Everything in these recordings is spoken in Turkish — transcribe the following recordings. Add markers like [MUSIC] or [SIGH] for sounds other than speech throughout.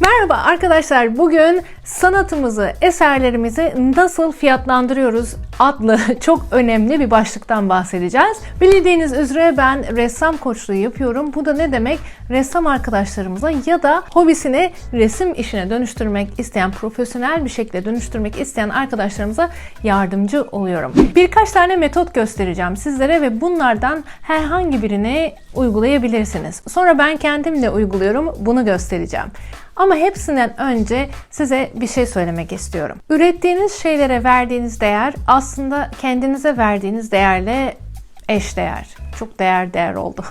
Merhaba arkadaşlar. Bugün sanatımızı, eserlerimizi nasıl fiyatlandırıyoruz adlı [LAUGHS] çok önemli bir başlıktan bahsedeceğiz. Bildiğiniz üzere ben ressam koçluğu yapıyorum. Bu da ne demek? Ressam arkadaşlarımıza ya da hobisini resim işine dönüştürmek isteyen, profesyonel bir şekilde dönüştürmek isteyen arkadaşlarımıza yardımcı oluyorum. Birkaç tane metot göstereceğim sizlere ve bunlardan herhangi birini uygulayabilirsiniz. Sonra ben kendim de uyguluyorum. Bunu göstereceğim. Ama hepsinden önce size bir şey söylemek istiyorum. Ürettiğiniz şeylere verdiğiniz değer aslında kendinize verdiğiniz değerle eşdeğer. Çok değer değer oldu.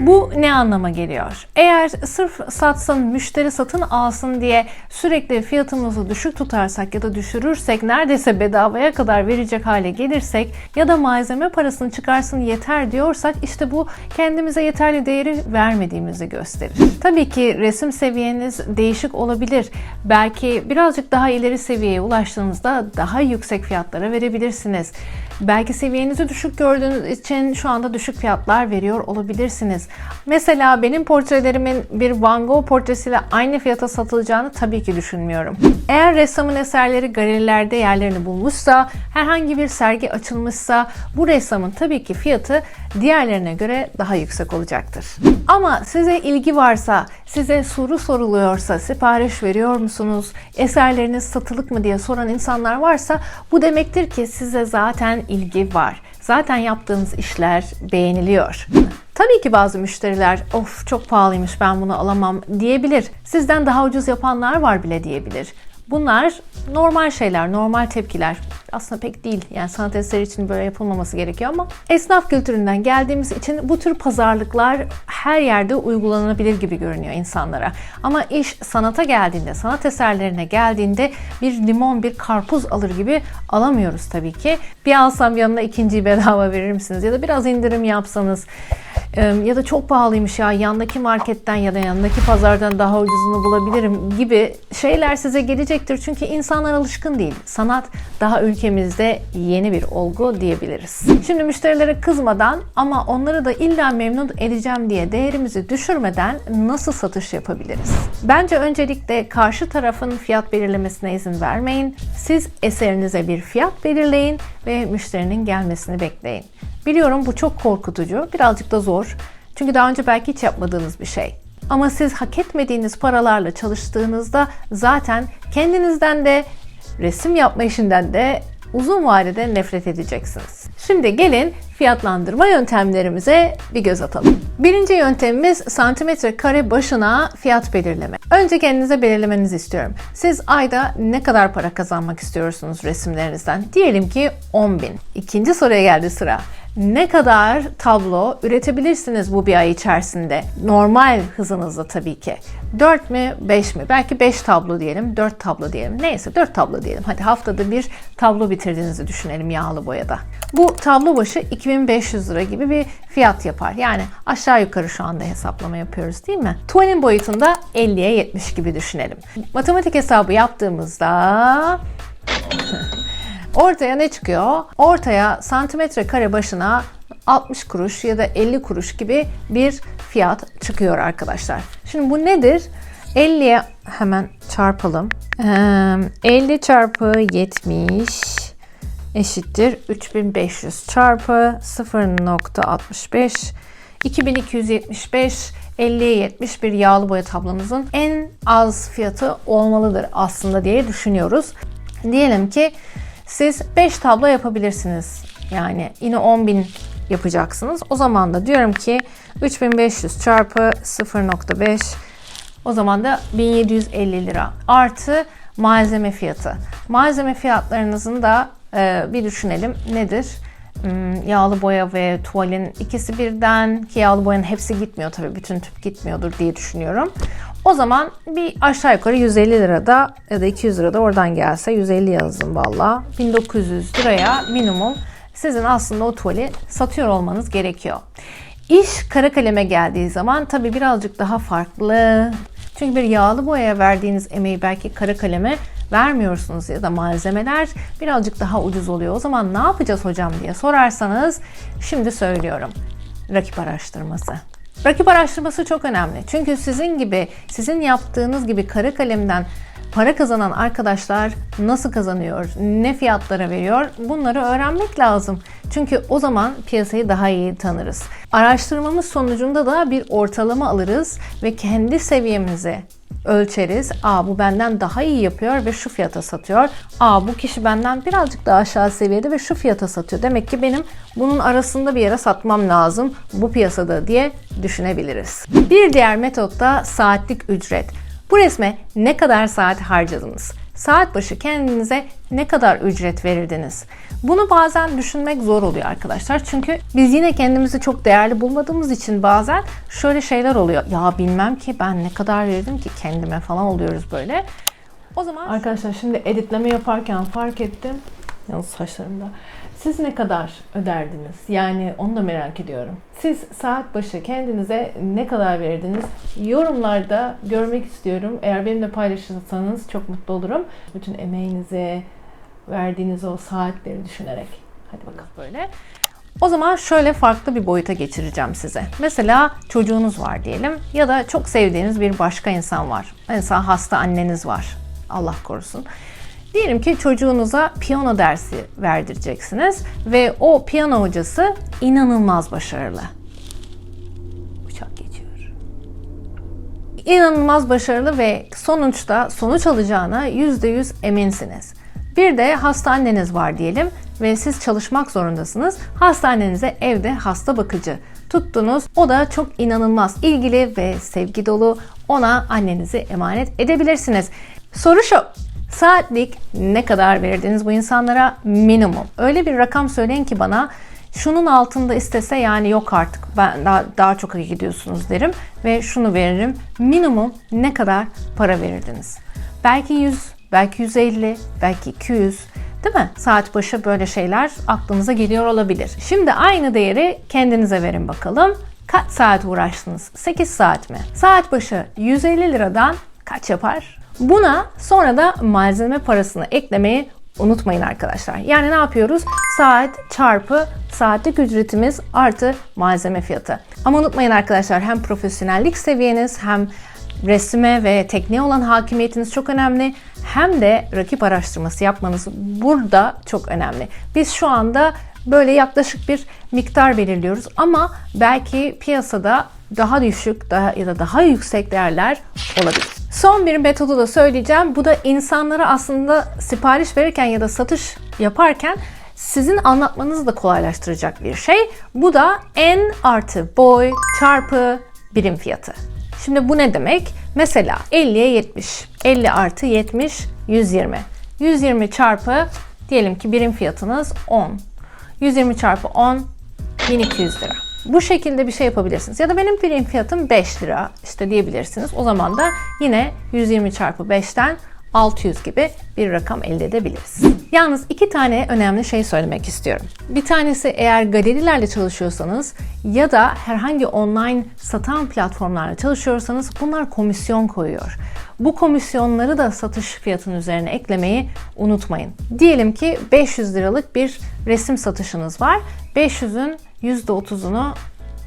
Bu ne anlama geliyor? Eğer sırf satsın, müşteri satın alsın diye sürekli fiyatımızı düşük tutarsak ya da düşürürsek, neredeyse bedavaya kadar verecek hale gelirsek ya da malzeme parasını çıkarsın yeter diyorsak işte bu kendimize yeterli değeri vermediğimizi gösterir. Tabii ki resim seviyeniz değişik olabilir. Belki birazcık daha ileri seviyeye ulaştığınızda daha yüksek fiyatlara verebilirsiniz. Belki seviyenizi düşük gördüğünüz için şu anda düşük fiyatlar veriyor olabilirsiniz. Mesela benim portrelerimin bir Van Gogh portresiyle aynı fiyata satılacağını tabii ki düşünmüyorum. Eğer ressamın eserleri galerilerde yerlerini bulmuşsa, herhangi bir sergi açılmışsa bu ressamın tabii ki fiyatı diğerlerine göre daha yüksek olacaktır. Ama size ilgi varsa, size soru soruluyorsa, sipariş veriyor musunuz, eserleriniz satılık mı diye soran insanlar varsa bu demektir ki size zaten ilgi var. Zaten yaptığınız işler beğeniliyor. Tabii ki bazı müşteriler of çok pahalıymış ben bunu alamam diyebilir. Sizden daha ucuz yapanlar var bile diyebilir. Bunlar normal şeyler, normal tepkiler. Aslında pek değil. Yani sanat eseri için böyle yapılmaması gerekiyor ama esnaf kültüründen geldiğimiz için bu tür pazarlıklar her yerde uygulanabilir gibi görünüyor insanlara. Ama iş sanata geldiğinde, sanat eserlerine geldiğinde bir limon, bir karpuz alır gibi alamıyoruz tabii ki. Bir alsam yanına ikinciyi bedava verir misiniz? Ya da biraz indirim yapsanız ya da çok pahalıymış ya yandaki marketten ya da yandaki pazardan daha ucuzunu bulabilirim gibi şeyler size gelecektir. Çünkü insanlar alışkın değil. Sanat daha ülkemizde yeni bir olgu diyebiliriz. Şimdi müşterilere kızmadan ama onları da illa memnun edeceğim diye değerimizi düşürmeden nasıl satış yapabiliriz? Bence öncelikle karşı tarafın fiyat belirlemesine izin vermeyin. Siz eserinize bir fiyat belirleyin ve müşterinin gelmesini bekleyin. Biliyorum bu çok korkutucu, birazcık da zor. Çünkü daha önce belki hiç yapmadığınız bir şey. Ama siz hak etmediğiniz paralarla çalıştığınızda zaten kendinizden de resim yapma işinden de uzun vadede nefret edeceksiniz. Şimdi gelin fiyatlandırma yöntemlerimize bir göz atalım. Birinci yöntemimiz santimetre kare başına fiyat belirleme. Önce kendinize belirlemenizi istiyorum. Siz ayda ne kadar para kazanmak istiyorsunuz resimlerinizden? Diyelim ki 10 bin. İkinci soruya geldi sıra ne kadar tablo üretebilirsiniz bu bir ay içerisinde? Normal hızınızda tabii ki. 4 mi 5 mi? Belki 5 tablo diyelim, 4 tablo diyelim. Neyse 4 tablo diyelim. Hadi haftada bir tablo bitirdiğinizi düşünelim yağlı boyada. Bu tablo başı 2500 lira gibi bir fiyat yapar. Yani aşağı yukarı şu anda hesaplama yapıyoruz değil mi? Tuvalin boyutunda 50'ye 70 gibi düşünelim. Matematik hesabı yaptığımızda Ortaya ne çıkıyor? Ortaya santimetre kare başına 60 kuruş ya da 50 kuruş gibi bir fiyat çıkıyor arkadaşlar. Şimdi bu nedir? 50'ye hemen çarpalım. 50 çarpı 70 eşittir 3500 çarpı 0.65 2275 50'ye 70 bir yağlı boya tablomuzun en az fiyatı olmalıdır aslında diye düşünüyoruz. Diyelim ki siz 5 tablo yapabilirsiniz. Yani yine 10.000 yapacaksınız. O zaman da diyorum ki 3500 çarpı 0.5 o zaman da 1750 lira artı malzeme fiyatı. Malzeme fiyatlarınızın da e, bir düşünelim nedir? Hmm, yağlı boya ve tuvalin ikisi birden ki yağlı boyanın hepsi gitmiyor tabii bütün tüp gitmiyordur diye düşünüyorum. O zaman bir aşağı yukarı 150 lirada ya da 200 lirada oradan gelse 150 yazın valla. 1900 liraya minimum sizin aslında o tuvali satıyor olmanız gerekiyor. İş kara kaleme geldiği zaman tabi birazcık daha farklı. Çünkü bir yağlı boyaya verdiğiniz emeği belki kara kaleme vermiyorsunuz ya da malzemeler birazcık daha ucuz oluyor. O zaman ne yapacağız hocam diye sorarsanız şimdi söylüyorum. Rakip araştırması. Rakip araştırması çok önemli. Çünkü sizin gibi, sizin yaptığınız gibi kara kalemden para kazanan arkadaşlar nasıl kazanıyor, ne fiyatlara veriyor bunları öğrenmek lazım. Çünkü o zaman piyasayı daha iyi tanırız. Araştırmamız sonucunda da bir ortalama alırız ve kendi seviyemizi ölçeriz. Aa bu benden daha iyi yapıyor ve şu fiyata satıyor. Aa bu kişi benden birazcık daha aşağı seviyede ve şu fiyata satıyor. Demek ki benim bunun arasında bir yere satmam lazım bu piyasada diye düşünebiliriz. Bir diğer metot da saatlik ücret. Bu resme ne kadar saat harcadınız? Saat başı kendinize ne kadar ücret verirdiniz? Bunu bazen düşünmek zor oluyor arkadaşlar. Çünkü biz yine kendimizi çok değerli bulmadığımız için bazen şöyle şeyler oluyor. Ya bilmem ki ben ne kadar verdim ki kendime falan oluyoruz böyle. O zaman arkadaşlar şimdi editleme yaparken fark ettim. Yalnız saçlarımda. Siz ne kadar öderdiniz? Yani onu da merak ediyorum. Siz saat başı kendinize ne kadar verirdiniz? Yorumlarda görmek istiyorum. Eğer benimle paylaşırsanız çok mutlu olurum. Bütün emeğinizi, verdiğiniz o saatleri düşünerek. Hadi bakalım böyle. O zaman şöyle farklı bir boyuta geçireceğim size. Mesela çocuğunuz var diyelim ya da çok sevdiğiniz bir başka insan var. Mesela hasta anneniz var. Allah korusun. Diyelim ki çocuğunuza piyano dersi verdireceksiniz ve o piyano hocası inanılmaz başarılı. Uçak geçiyor. İnanılmaz başarılı ve sonuçta sonuç alacağına %100 eminsiniz. Bir de hasta anneniz var diyelim ve siz çalışmak zorundasınız. Hastanenize evde hasta bakıcı tuttunuz. O da çok inanılmaz ilgili ve sevgi dolu. Ona annenizi emanet edebilirsiniz. Soru şu. Saatlik ne kadar verirdiniz bu insanlara? Minimum. Öyle bir rakam söyleyin ki bana şunun altında istese yani yok artık ben daha, daha çok iyi gidiyorsunuz derim ve şunu veririm. Minimum ne kadar para verirdiniz? Belki 100, belki 150, belki 200 değil mi? Saat başı böyle şeyler aklınıza geliyor olabilir. Şimdi aynı değeri kendinize verin bakalım. Kaç saat uğraştınız? 8 saat mi? Saat başı 150 liradan kaç yapar? Buna sonra da malzeme parasını eklemeyi unutmayın arkadaşlar. Yani ne yapıyoruz? Saat çarpı saatlik ücretimiz artı malzeme fiyatı. Ama unutmayın arkadaşlar hem profesyonellik seviyeniz hem resime ve tekniğe olan hakimiyetiniz çok önemli. Hem de rakip araştırması yapmanız burada çok önemli. Biz şu anda böyle yaklaşık bir miktar belirliyoruz ama belki piyasada daha düşük daha ya da daha yüksek değerler olabilir. Son bir metodu da söyleyeceğim. Bu da insanlara aslında sipariş verirken ya da satış yaparken sizin anlatmanızı da kolaylaştıracak bir şey. Bu da n artı boy çarpı birim fiyatı. Şimdi bu ne demek? Mesela 50'ye 70. 50 artı 70 120. 120 çarpı diyelim ki birim fiyatınız 10. 120 çarpı 10 1200 lira. Bu şekilde bir şey yapabilirsiniz. Ya da benim birim fiyatım 5 lira işte diyebilirsiniz. O zaman da yine 120 çarpı 5'ten 600 gibi bir rakam elde edebiliriz. Yalnız iki tane önemli şey söylemek istiyorum. Bir tanesi eğer galerilerle çalışıyorsanız ya da herhangi online satan platformlarla çalışıyorsanız bunlar komisyon koyuyor. Bu komisyonları da satış fiyatının üzerine eklemeyi unutmayın. Diyelim ki 500 liralık bir resim satışınız var. 500'ün %30'unu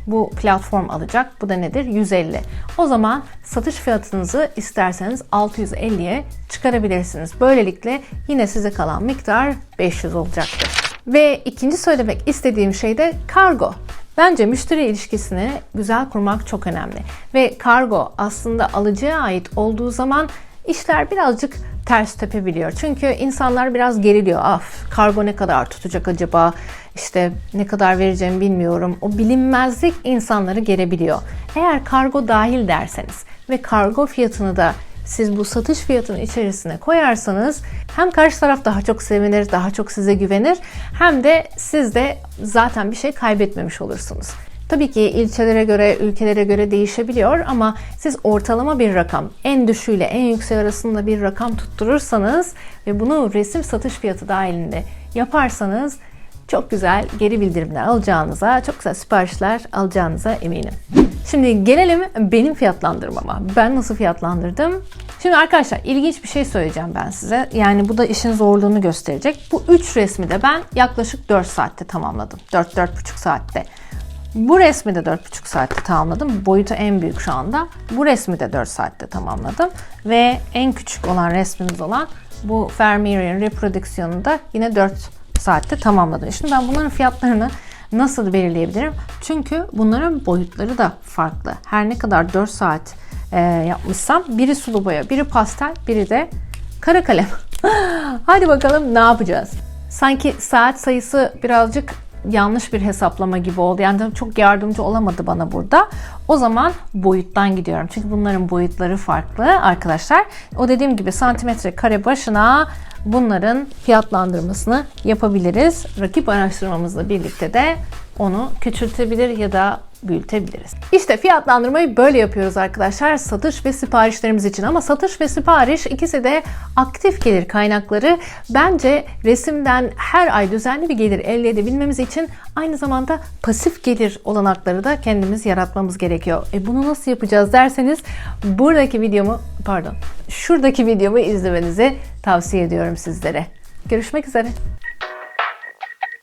bu platform alacak. Bu da nedir? 150. O zaman satış fiyatınızı isterseniz 650'ye çıkarabilirsiniz. Böylelikle yine size kalan miktar 500 olacaktır. Ve ikinci söylemek istediğim şey de kargo. Bence müşteri ilişkisini güzel kurmak çok önemli. Ve kargo aslında alıcıya ait olduğu zaman işler birazcık ters tepebiliyor. Çünkü insanlar biraz geriliyor. Af kargo ne kadar tutacak acaba? İşte ne kadar vereceğimi bilmiyorum. O bilinmezlik insanları gerebiliyor. Eğer kargo dahil derseniz ve kargo fiyatını da siz bu satış fiyatının içerisine koyarsanız hem karşı taraf daha çok sevinir, daha çok size güvenir hem de siz de zaten bir şey kaybetmemiş olursunuz. Tabii ki ilçelere göre, ülkelere göre değişebiliyor ama siz ortalama bir rakam, en düşüğüyle en yüksek arasında bir rakam tutturursanız ve bunu resim satış fiyatı dahilinde yaparsanız çok güzel geri bildirimler alacağınıza, çok güzel siparişler alacağınıza eminim. Şimdi gelelim benim fiyatlandırmama. Ben nasıl fiyatlandırdım? Şimdi arkadaşlar ilginç bir şey söyleyeceğim ben size. Yani bu da işin zorluğunu gösterecek. Bu 3 resmi de ben yaklaşık 4 saatte tamamladım. 4-4,5 saatte. Bu resmi de 4,5 saatte tamamladım. Boyutu en büyük şu anda. Bu resmi de 4 saatte tamamladım. Ve en küçük olan resmimiz olan bu Vermeer'in reprodüksiyonunu da yine 4 saatte tamamladım. Şimdi ben bunların fiyatlarını nasıl belirleyebilirim? Çünkü bunların boyutları da farklı. Her ne kadar 4 saat e, yapmışsam biri sulu boya, biri pastel, biri de kara kalem. [LAUGHS] Hadi bakalım ne yapacağız? Sanki saat sayısı birazcık yanlış bir hesaplama gibi oldu. Yani çok yardımcı olamadı bana burada. O zaman boyuttan gidiyorum. Çünkü bunların boyutları farklı arkadaşlar. O dediğim gibi santimetre kare başına bunların fiyatlandırmasını yapabiliriz. Rakip araştırmamızla birlikte de onu küçültebilir ya da büyütebiliriz. İşte fiyatlandırmayı böyle yapıyoruz arkadaşlar satış ve siparişlerimiz için ama satış ve sipariş ikisi de aktif gelir kaynakları. Bence resimden her ay düzenli bir gelir elde edebilmemiz için aynı zamanda pasif gelir olanakları da kendimiz yaratmamız gerekiyor. E bunu nasıl yapacağız derseniz buradaki videomu pardon şuradaki videomu izlemenizi tavsiye ediyorum sizlere. Görüşmek üzere.